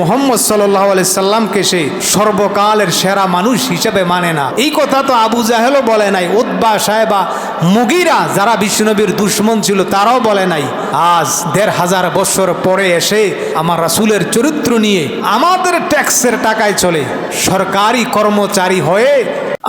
মোহাম্মদ সাল্লাহ সাল্লামকে সে সর্বকালের সেরা মানুষ হিসেবে মানে না। এই কথা তো আবু জাহেলও বলে নাই উদ্বা সাহেবা মুগিরা যারা বিষ্ণুনবীর দুশ্মন ছিল তারাও বলে নাই। আজ দেড় হাজার বছর পরে এসে আমার রাসুলের চরিত্র নিয়ে আমাদের ট্যাক্সের টাকায় চলে। সরকারি কর্মচারী হয়ে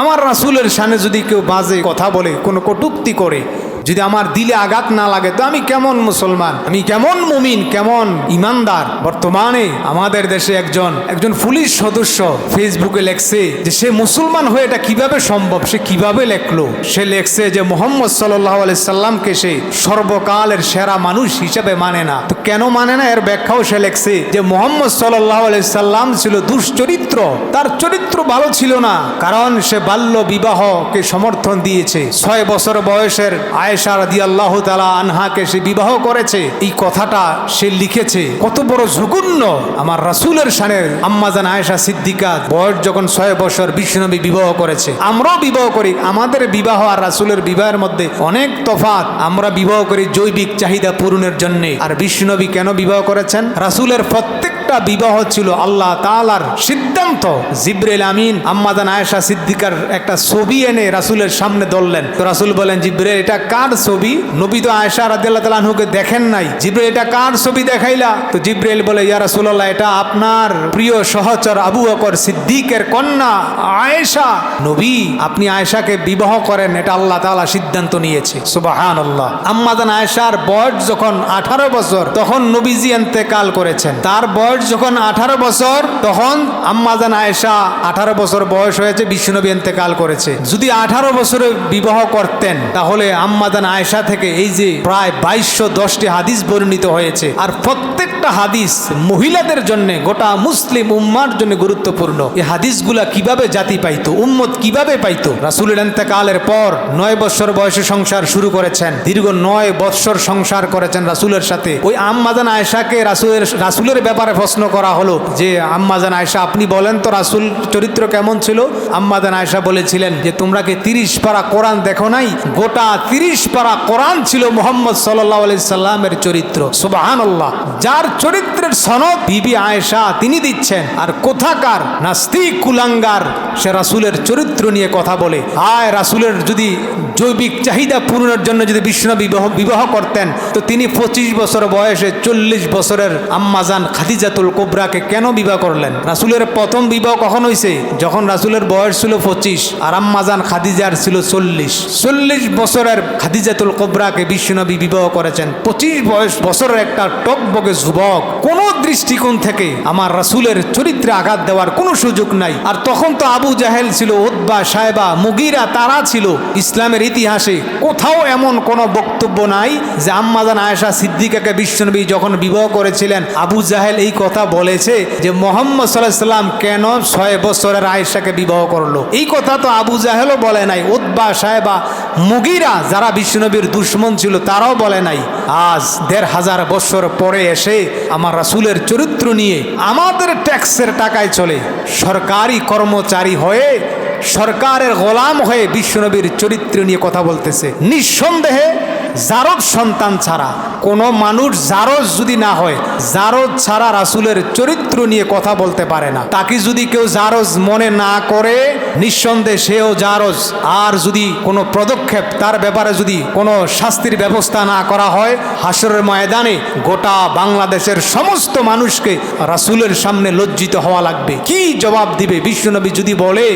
আমার রাসুলের সামনে যদি কেউ বাজে কথা বলে, কোনো কটুক্তি করে যদি আমার দিলে আঘাত না লাগে, তো আমি কেমন মুসলমান? আমি কেমন মুমিন? কেমন ইমানদার? বর্তমানে আমাদের দেশে একজন একজন পুলিশ সদস্য ফেসবুকে লেখছে যে সে মুসলমান হয়ে এটা কীভাবে সম্ভব? সে কীভাবে লেখলো? সে লেখছে যে মোহাম্মদ সাল্লাহ সাল্লামকে সে সর্বকালের সেরা মানুষ হিসেবে মানে না। তো কেন মানে না? এর ব্যাখ্যাও সে লেখছে যে মোহাম্মদ সাল্লাম ছিল দুশ্চরিত্র। তার চরিত্র ভালো ছিল না, কারণ সে বাল্য বিবাহকে সমর্থন দিয়েছে। ছয় বছর বয়সের আয়েশা রাদি আল্লাহ তালা আনহাকে সে বিবাহ করেছে। এই কথাটা সে লিখেছে, কত বড় জঘন্য আমার রাসুলের সানের আম্মাজান আয়েশা সিদ্দিকা বয়স যখন ছয় বছর বিষ্ণবী বিবাহ করেছে। আমরাও বিবাহ করি, আমাদের বিবাহ আর রাসুলের বিবাহের মধ্যে অনেক তফাৎ। আমরা বিবাহ করি জৈবিক চাহিদা পূরণের জন্য। আর বিষ্ণবী কেন বিবাহ করেছেন? রাসুলের প্রত্যেকটা বিবাহ ছিল আল্লাহ তালার সিদ্ধান্ত। জিব্রেল আমিন আম্মাদান আয়েশা সিদ্দিকার একটা ছবি এনে রাসুলের সামনে ধরলেন। তো রাসুল বলেন জিব্রেল এটা কার ছবি? নবী তো আয়েশা রাদিয়াল্লাহু তাআলা আনহুকে দেখেন নাই। জিব্রেল এটা কার ছবি দেখাইলা? তো জিব্রেল বলে, ইয়া রাসূলুল্লাহ, এটা আপনার প্রিয় সহচর আবু বকর সিদ্দিকের কন্যা আয়েশা। নবী, আপনি আয়েশাকে বিবাহ করেন, এটা আল্লাহ তাআলা সিদ্ধান্ত নিয়েছে। সুবহানাল্লাহ। আম্মাদান আয়েশার বয়স যখন আঠারো বছর, তখন নবীজি এন্তেকাল করেছেন। তার বয়স যখন আঠারো বছর, তখন আম্মাজান আয়েশা আঠারো বছর বয়স হয়েছে বিশ্বনবী এন্তেকাল করেছে। যদি আঠারো বছরে বিবাহ করতেন, তাহলে আম্মাজান আয়েশা থেকে এই যে প্রায় বাইশশো দশটি হাদিস বর্ণিত হয়েছে। আর প্রত্যেকটা হাদিস মহিলাদের জন্য, গোটা মুসলিম উম্মার জন্য গুরুত্বপূর্ণ। এই হাদিসগুলা কীভাবে জাতি পাইতো, উম্মত কীভাবে পাইতো? রাসুলের এন্তেকালের পর নয় বছর বয়সে সংসার শুরু করেছেন, দীর্ঘ নয় বৎসর সংসার করেছেন রাসুলের সাথে। ওই আম্মাজান আয়েশাকে রাসুলের রাসুলের ব্যাপারে প্রশ্ন করা হলো যে, আম্মাজান আয়েশা, আপনি বলেন তো রাসুল চরিত্র কেমন ছিল? আম্মাজান আয়েশা বলেছিলেন যে, তোমরা কি তিরিশ পারা কোরআন দেখো নাই? গোটা তিরিশ পারা কোরআন ছিল মোহাম্মদ সাল্লাহ আলি সাল্লামের চরিত্র। সুবাহান আল্লাহ যার চরিত্রের সনদ বিবি আয়েশা তিনি দিচ্ছেন। আর কোথাকার নাস্তিক কুলাঙ্গার, সে রাসুলের চরিত্র নিয়ে কথা বলে। আয় রাসুলের যদি জৈবিক চাহিদা পূরণের জন্য যদি বিষ্ণু বিবাহ বিবাহ করতেন, তো তিনি পঁচিশ বছর বয়সে চল্লিশ বছরের আম্মাজান খাদিজাতুল কোবরাকে কেন বিবাহ করলেন? রাসুলের প্রথম বিবাহ কখন হয়েছে যখন রাসুলের বয়স ছিল পঁচিশ, আর আম্মাজান খাদিজার ছিল চল্লিশ। চল্লিশ বছরের খাদিজাতুল কোবরাকে বিশ্বনবী বিবাহ করেছেন। পঁচিশ বয়স বছরের একটা টকবগে যুবক, কোন দৃষ্টিকোণ থেকে আমার রাসুলের চরিত্রে আঘাত দেওয়ার কোনো সুযোগ নাই। আর তখন তো আবু জাহেল ছিল ওদ্বা সাহেবা মুগিরা তারা ছিল। ইসলামের ইতিহাসে কোথাও এমন কোনো বক্তব্য নাই যে আম্মাজান আয়েশা সিদ্দিকাকে বিশ্বনবী যখন বিবাহ করেছিলেন, আবু জাহেল এই কথা বলেছে যে মোহাম্মদ সাল্লাহ সাল্লাম কেন ছয় বছরের আয়েশাকে বিবাহ করল। এই কথা তো আবু জাহেলও বলে নাই উদ্বা সাহেবা মুগিরা যারা বিষ্ণনবীর দুশ্মন ছিল, তারাও বলে নাই, আজ দেড় হাজার বছর পরে এসে আমার রাসুলের চরিত্র নিয়ে আমাদের ট্যাক্সের টাকায় চলে। সরকারি কর্মচারী হয়ে, সরকারের গোলাম হয়ে বিশ্বনবীর চরিত্র নিয়ে কথা বলতেছে। নিঃসন্দেহে জারদ সন্তান ছাড়া কোনো মানুষ জারজ যদি না হয়, জারজ ছাড়া রাসুলের চরিত্র নিয়ে কথা বলতে পারে না। তাকে যদি কেউ জারজ মনে না করে, নিঃসন্দেহে সেও জারজ। আর যদি কোনো পদক্ষেপ তার ব্যাপারে যদি কোনো শাস্তির ব্যবস্থা না করা হয় হাসরের ময়দানে গোটা বাংলাদেশের সমস্ত মানুষকে রাসুলের সামনে লজ্জিত হওয়া লাগবে। কি জবাব দিবে বিশ্বনবী যদি বলে,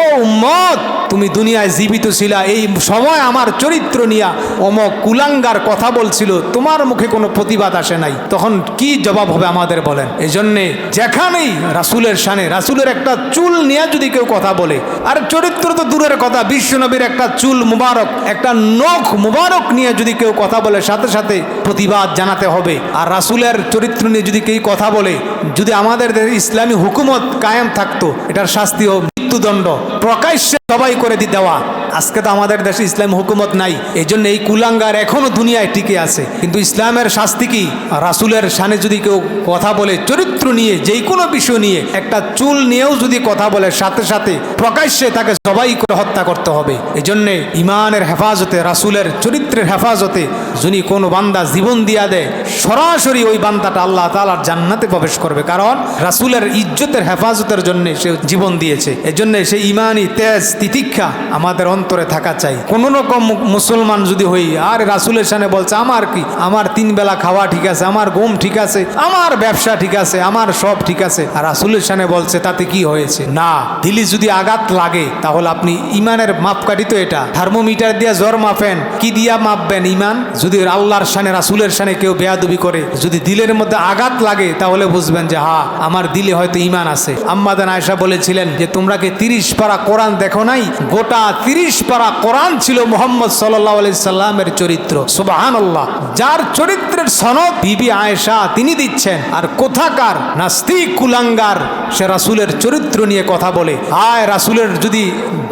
ও উম্মত, তুমি দুনিয়ায় জীবিত ছিলা, এই সময় আমার চরিত্র নিয়া অমক কুলাঙ্গার কথা বলছিল, তোমার মুখে কোনো প্রতিবাদ আসে নাই। তখন কি জবাব হবে আমাদের বলেন। এই জন্যে যেখানেই রাসুলের সানে রাসুলের একটা চুল নিয়ে যদি কেউ কথা বলে, আর চরিত্র তো দূরের কথা বিশ্বনবীর একটা চুল মুবারক, একটা নখ মুবারক নিয়ে যদি কেউ কথা বলে, সাথে সাথে প্রতিবাদ জানাতে হবে। আর রাসুলের চরিত্র নিয়ে যদি কেউ কথা বলে, যদি আমাদের ইসলামী হুকুমত কায়েম থাকতো, এটার শাস্তি মৃত্যুদণ্ড প্রকাশ্যে সবাই করে দি দেওয়া। আজকে তো আমাদের দেশে ইসলাম হুকুমত নাই এই জন্য এই কুলাঙ্গার এখনও দুনিয়ায় টিকে আছে। কিন্তু ইসলামের শাস্তি কি? রাসুলের সানে যদি কেউ কথা বলে, চরিত্র নিয়ে যেই কোনো বিষয় নিয়ে, একটা চুল নিয়েও যদি কথা বলে, সাথে সাথে প্রকাশ্যে তাকে সবাই করে হত্যা করতে হবে। এই জন্যে ইমানের হেফাজতে, রাসুলের চরিত্রের হেফাজতে যিনি কোনো বান্দা জীবন দিয়া দেয়, সরাসরি ওই বান্দাটা আল্লাহ তালার জান্নাতে প্রবেশ করবে। কারণ রাসুলের ইজ্জতের হেফাজতের জন্য সে জীবন দিয়েছে। এজন্য সেই ইমানই তেজ, তিতিক্ষা আমাদের অন্তরে থাকা চাই। কোন রকম মুসলমান যদি হই, আর রাসুলের সামনে বলছে, আমার কি? আমার তিন বেলা খাওয়া ঠিক আছে, আমার ঘুম ঠিক আছে, আমার ব্যবসা ঠিক আছে, আমার সব ঠিক আছে। আর রাসুলের সামনে বলছে, তাতে কি হয়েছে? না, দিলি যদি আঘাত লাগে, তাহলে আপনি ইমানের মাপকাঠি তো এটা। থার্মোমিটার দিয়ে জ্বর মাপেন, কি দিয়া মাপবেন ইমান? যদি আল্লাহর সানে রাসুলের সানে কেউ বেয়াদুবি করে, যদি দিলের মধ্যে আঘাত লাগে, তাহলে বুঝবেন যে হা আমার দিলে হয়তো ইমান আছে। আম্মাদান আয়সা বলেছিলেন যে, তোমরা কি তিরিশ পারা কোরআন দেখো নাই, গোটা তিরিশ পারা কোরআন ছিল মোহাম্মদ সাল্লাহ সাল্লামের চরিত্র। যার চরিত্রের সনদ বিবি আয়েশা তিনি দিচ্ছেন। আর কোথাকার নাস্তিক কুলাঙ্গার, সে রাসুলের চরিত্র নিয়ে কথা বলে। আয় রাসুলের যদি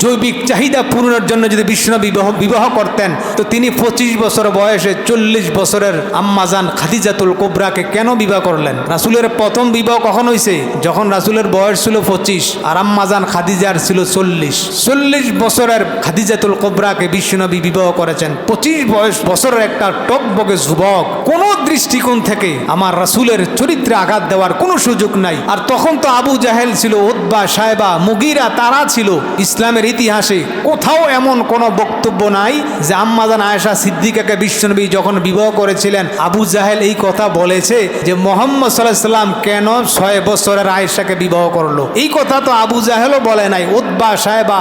জৈবিক চাহিদা পূরণের জন্য যদি বিষ্ণু বিবাহ বিবাহ করতেন, তো তিনি পঁচিশ বছর বয়সে চল্লিশ বছরের আম্মাজান খাদিজাতুল কোবরাকে কেন বিবাহ করলেন? রাসুলের প্রথম বিবাহ কখন হয়েছে যখন রাসুলের বয়স ছিল পঁচিশ, আর আম্মাজান খাদিজার ছিল চল্লিশ। চল্লিশ বছরের খাদিজাতুল কোবরাকে বিশ্বনবী বিবাহ করেছেন। পঁচিশ বয়স বছরের একটা টকবগে যুবক। কোন দৃষ্টিকোণ থেকে আমার রাসুলের চরিত্রে আঘাত দেওয়ার কোনো সুযোগ নাই। আর তখন তো আবু জাহেল ছিল উদ্বা সাহেবা মুগিরা তারা ছিল। ইসলামের ইতিহাসে কোথাও এমন কোনো বক্তব্য নাই যে আম্মাজান আয়েশা সিদ্দিকাকে বিশ্বনবী যখন বিবাহ করেছিলেন, আবু জাহেল এই কথা বলেছে যে মোহাম্মদ সাল্লাহ সাল্লাম কেন ছয় বছরের আয়েশাকে বিবাহ করল। এই কথা তো আবু জাহেলও বলে নাই উদ্বা সাহেবা,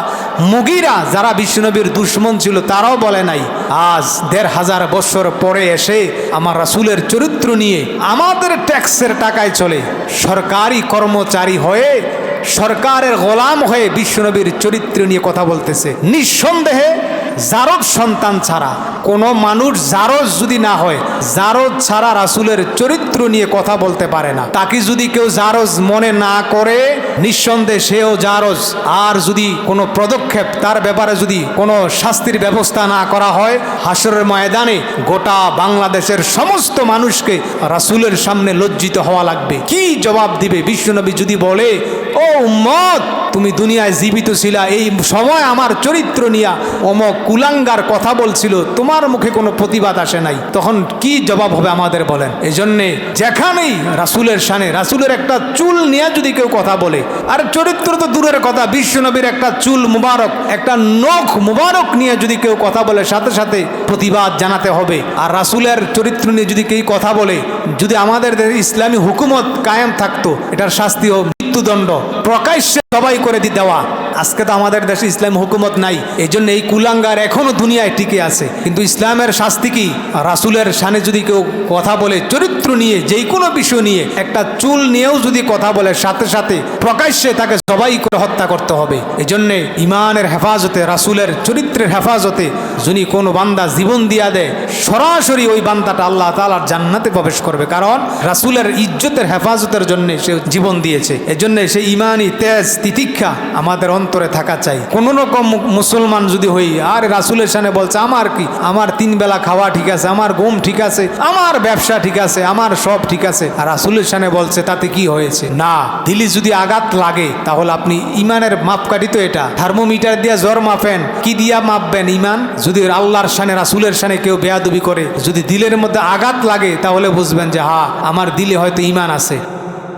মুগিরা যারা বিষ্ণুনবীর দুশ্মন ছিল, তারাও বলে নাই, আজ দেড় হাজার বছর পরে এসে আমার রাসুলের চরিত্র নিয়ে আমাদের ট্যাক্সের টাকায় চলে। সরকারি কর্মচারী হয়ে, সরকারের গোলাম হয়ে বিশ্বনবীর চরিত্র নিয়ে কথা বলতেছে। নিঃসন্দেহে জারদ সন্তান ছাড়া। কোনো মানুষ জারজ যদি না হয়, জারদ ছাড়া রাসুলের চরিত্র নিয়ে কথা বলতে পারে না। তাকে যদি কেউ জারজ মনে না করে, নিঃসন্দেহে সেও জারজ আর যদি কোনো পদক্ষেপ তার ব্যাপারে যদি কোনো শাস্তির ব্যবস্থা না করা হয় হাসরের ময়দানে গোটা বাংলাদেশের সমস্ত মানুষকে রাসুলের সামনে লজ্জিত হওয়া লাগবে। কি জবাব দিবে বিশ্বনবী যদি বলে, ও উম্মত তুমি দুনিয়ায় জীবিত ছিলা, এই সময় আমার চরিত্র নিয়া অমক কুলাঙ্গার কথা বলছিল, তোমার মুখে কোনো প্রতিবাদ আসে নাই। তখন কি জবাব হবে আমাদের বলেন? এই জন্যে যেখানেই রাসুলের সানে রাসুলের একটা চুল নিয়ে যদি কেউ কথা বলে, আর চরিত্র তো দূরের কথা বিশ্বনবীর একটা চুল মুবারক, একটা নখ মুবারক নিয়ে যদি কেউ কথা বলে, সাথে সাথে প্রতিবাদ জানাতে হবে। আর রাসুলের চরিত্র নিয়ে যদি কেউ কথা বলে, যদি আমাদের ইসলামী হুকুমত কায়েম থাকতো, এটার শাস্তি ও মৃত্যুদণ্ড প্রকাশ্যে সবাই করে দি দেওয়া। আজকে তো আমাদের দেশে ইসলাম হুকুমত নাই এই জন্য এই কুলাঙ্গার এখনও দুনিয়ায় টিকে আছে। কিন্তু ইসলামের শাস্তি কি? রাসুলের সানে যদি কেউ কথা বলে, চরিত্র নিয়ে যেই কোনো বিষয় নিয়ে, একটা চুল নিয়েও যদি কথা বলে, সাথে সাথে প্রকাশ্যে তাকে সবাই করে হত্যা করতে হবে। এই জন্যে ইমানের হেফাজতে, রাসুলের চরিত্রের হেফাজতে যিনি কোনো বান্দা জীবন দিয়া দেয়, সরাসরি ওই বান্দাটা আল্লাহ তালার জান্নাতে প্রবেশ করবে। কারণ রাসুলের ইজ্জতের হেফাজতের জন্য সে জীবন দিয়েছে। এজন্য সেই ইমানই তেজ তিতিক্ষা আমাদের অন্তরে থাকা চাই। কোন রকম মুসলমান যদি হই, আর রাসুলের সামনে বলছে, আমার কি? আমার তিন বেলা খাওয়া ঠিক আছে, আমার ঘুম ঠিক আছে, আমার ব্যবসা ঠিক আছে, আমার সব ঠিক আছে। আর রাসুলের সামনে বলছে, তাতে কি হয়েছে? না, দিলি যদি আঘাত লাগে, তাহলে আপনি ইমানের মাপকাঠি তো এটা। থার্মোমিটার দিয়ে জ্বর মাপেন, কি দিয়া মাপবেন ইমান? যদি আল্লাহর সানে রাসুলের সানে কেউ বেয়াদুবি করে, যদি দিলের মধ্যে আঘাত লাগে, তাহলে বুঝবেন যে হা আমার দিলে হয়তো ইমান আছে।